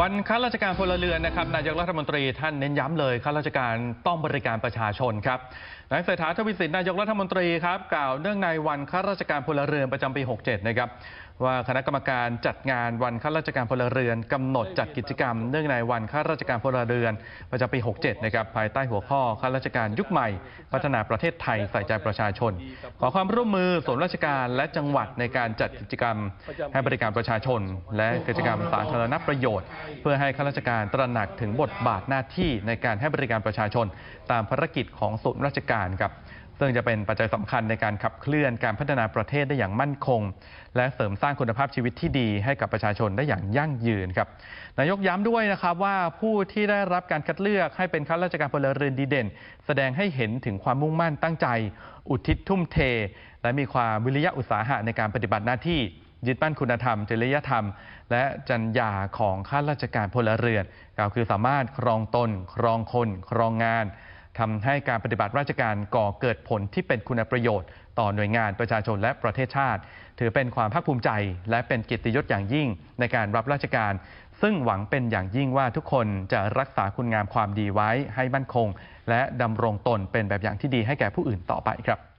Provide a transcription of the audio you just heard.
วันข้าราชการพลเรือนนะครับนายกรัฐมนตรีท่านเน้นย้ำเลยข้าราชการต้องบริการประชาชนครับนายเศรษฐาทวีสินนายกรัฐมนตรีครับกล่าวเนื่องในวันข้าราชการพลเรือนประจำปี 67 นะครับว่าคณะกรรมการจัดงานวันข้าราชการพลเรือนกำหนดจัดกิจกรรม เนื่องในวันข้าราชการพลเรือนประจำปี 67 นะครับภายใต้หัวข้อข้าราชการยุคใหม่ พัฒนาประเทศไทยใส่ใจประชาชน ขอความร่วมมือส่วนราชการและจังหวัดในการจัดกิจกรรม ให้บริการประชาชน และกิจกรรมสาธารณประโยชน์เพื่อให้ข้าราชการตระหนักถึงบทบาทหน้าที่ในการให้บริการประชาชน ตามภารกิจของส่วนราชการครับซึ่งจะเป็นปัจจัยสำคัญในการขับเคลื่อนการพัฒนาประเทศได้อย่างมั่นคง และเสริมสร้างคุณภาพชีวิตที่ดีให้กับประชาชนได้อย่างยั่งยืนครับนายกย้ำด้วยนะครับว่าผู้ที่ได้รับการคัดเลือกให้เป็นข้าราชการพลเรือนดีเด่น แสดงให้เห็นถึงความมุ่งมั่นตั้งใจ อุทิศทุ่มเท และมีความวิริยะอุตสาหะในการปฏิบัติหน้าที่ ยึดมั่นคุณธรรม จริยธรรม และจรรยาของข้าราชการพลเรือนกล่าวคือสามารถครองตน ครองคน ครองงานทำให้การปฏิบัติราชการก่อเกิดผลที่เป็นคุณประโยชน์ ต่อหน่วยงานประชาชนและประเทศชาติ ถือเป็นความภาคภูมิใจ และเป็นกียรติยศอย่างยิ่งในการรับราชการ ซึ่งหวังเป็นอย่างยิ่งว่าทุกคนจะรักษาคุณงามความดีไว้ให้มั่นคง และดำรงตนเป็นแบบอย่างที่ดีให้แก่ผู้อื่นต่อไปครับ